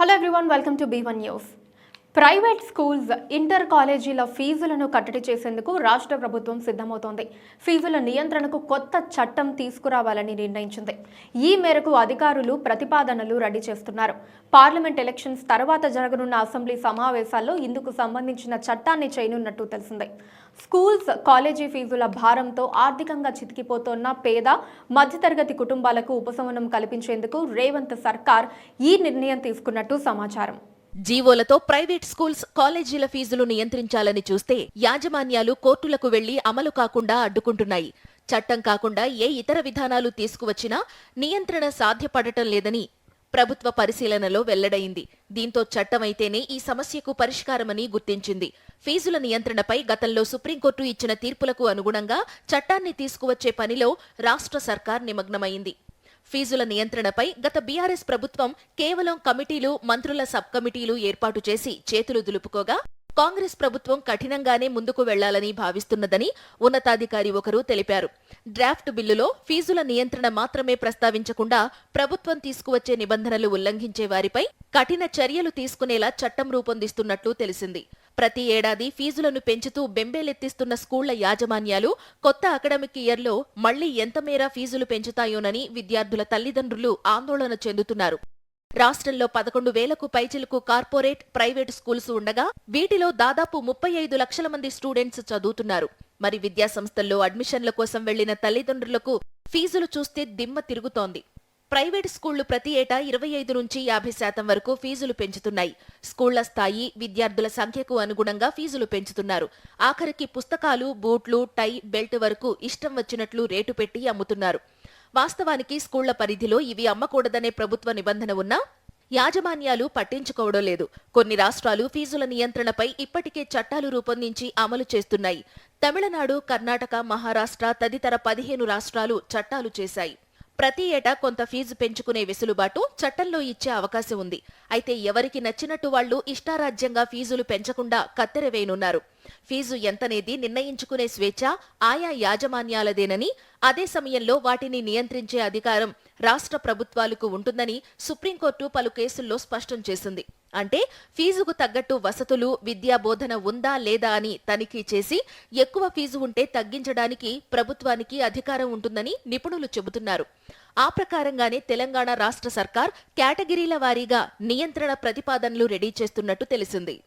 Hello everyone, welcome to B1 Youth. Private schools inter కాలేజీల ఫీజులను కట్టడి చేసేందుకు రాష్ట్ర ప్రభుత్వం సిద్ధమవుతోంది. ఫీజుల నియంత్రణకు కొత్త చట్టం తీసుకురావాలని నిర్ణయించింది. ఈ మేరకు అధికారులు ప్రతిపాదనలు రెడీ చేస్తున్నారు. పార్లమెంట్ ఎలక్షన్స్ తర్వాత జరగనున్న అసెంబ్లీ సమావేశాల్లో ఇందుకు సంబంధించిన చట్టాన్ని చేయనున్నట్టు తెలిసింది. స్కూల్స్ కాలేజీ ఫీజుల భారంతో ఆర్థికంగా చితికిపోతున్న పేద మధ్యతరగతి కుటుంబాలకు ఉపశమనం కల్పించేందుకు రేవంత్ సర్కార్ ఈ నిర్ణయం తీసుకున్నట్టు సమాచారం. జీవోలతో ప్రైవేట్ స్కూల్స్ కాలేజీల ఫీజులు నియంత్రించాలని చూస్తే యాజమాన్యాలు కోర్టులకు వెళ్ళి అమలు కాకుండా అడ్డుకుంటున్నాయి. చట్టం కాకుండా ఏ ఇతర విధానాలు తీసుకువచ్చినా నియంత్రణ సాధ్యపడటం లేదని ప్రభుత్వ పరిశీలనలో వెల్లడైంది. దీంతో చట్టమైతేనే ఈ సమస్యకు పరిష్కారమని గుర్తించింది. ఫీజుల నియంత్రణపై గతంలో సుప్రీంకోర్టు ఇచ్చిన తీర్పులకు అనుగుణంగా చట్టాన్ని తీసుకువచ్చే పనిలో రాష్ట్ర సర్కార్ నిమగ్నమైంది. ఫీజుల నియంత్రణపై గత బీఆర్ఎస్ ప్రభుత్వం కేవలం కమిటీలు మంత్రుల సబ్ కమిటీలు ఏర్పాటు చేసి చేతులు దులుపుకోగా కాంగ్రెస్ ప్రభుత్వం కఠినంగానే ముందుకు వెళ్ళాలని భావిస్తున్నదని ఉన్నతాధికారి ఒకరు తెలిపారు. డ్రాఫ్ట్ బిల్లులో ఫీజుల నియంత్రణ మాత్రమే ప్రస్తావించకుండా ప్రభుత్వం తీసుకువచ్చే నిబంధనలు ఉల్లంఘించే వారిపై కఠిన చర్యలు తీసుకునేలా చట్టం రూపొందిస్తున్నట్లు తెలిసింది. ప్రతి ఏడాది ఫీజులను పెంచుతూ బెంబేలెత్తిస్తున్న స్కూళ్ళ యాజమాన్యాలు కొత్త అకాడమిక్ ఇయర్లో మళ్ళీ ఎంత మేర ఫీజులు పెంచుతాయోనని విద్యార్థుల తల్లిదండ్రులు ఆందోళన చెందుతున్నారు. రాష్ట్రంలో పదకొండు వేలకు పైచిలకు కార్పొరేట్ ప్రైవేటు స్కూల్స్ ఉండగా వీటిలో దాదాపు ముప్పై ఐదు లక్షల మంది స్టూడెంట్స్ చదువుతున్నారు. మరి విద్యాసంస్థల్లో అడ్మిషన్ల కోసం వెళ్ళిన తల్లిదండ్రులకు ఫీజులు చూస్తే దిమ్మ తిరుగుతోంది. ప్రైవేట్ స్కూళ్ళు ప్రతి ఏటా ఇరవై ఐదు నుంచి యాభై శాతం వరకు ఫీజులు పెంచుతున్నాయి. స్కూళ్ళ స్థాయి విద్యార్థుల సంఖ్యకు అనుగుణంగా ఫీజులు పెంచుతున్నారు. ఆఖరికి పుస్తకాలు బూట్లు టై బెల్ట్ వరకు ఇష్టం వచ్చినట్లు రేటు పెట్టి అమ్ముతున్నారు. వాస్తవానికి స్కూళ్ళ పరిధిలో ఇవి అమ్మకూడదనే ప్రభుత్వ నిబంధన ఉన్నా యాజమాన్యాలు పట్టించుకోవడం లేదు. కొన్ని రాష్ట్రాలు ఫీజుల నియంత్రణపై ఇప్పటికే చట్టాలు రూపొందించి అమలు చేస్తున్నాయి. తమిళనాడు కర్ణాటక మహారాష్ట్ర తదితర పదిహేను రాష్ట్రాలు చట్టాలు చేశాయి. ప్రతి ఏటా కొంత ఫీజు పెంచుకునే వెసులుబాటు చట్టంలో ఇచ్చే అవకాశం ఉంది. అయితే ఎవరికి నచ్చినట్టు వాళ్ళు ఇష్టారాజ్యంగా ఫీజులు పెంచకుండా కత్తెరవేయనున్నారు ఫీజు ఎంతనేది నిర్ణయించుకునే స్వేచ్ఛ ఆయా యాజమాన్యాలదేనని అదే సమయంలో వాటిని నియంత్రించే అధికారం రాష్ట్ర ప్రభుత్వాలకు ఉంటుందని సుప్రీంకోర్టు పలు కేసుల్లో స్పష్టం చేసింది. అంటే ఫీజుకు తగ్గట్టు వసతులు విద్యా బోధన ఉందా లేదా అని తనిఖీ చేసి ఎక్కువ ఫీజు ఉంటే తగ్గించడానికి ప్రభుత్వానికి అధికారం ఉంటుందని నిపుణులు చెబుతున్నారు. ఆ ప్రకారంగానే తెలంగాణ రాష్ట్ర సర్కార్ కేటగిరీల వారీగా నియంత్రణ ప్రతిపాదనలు రెడీ చేస్తున్నట్టు తెలిసింది.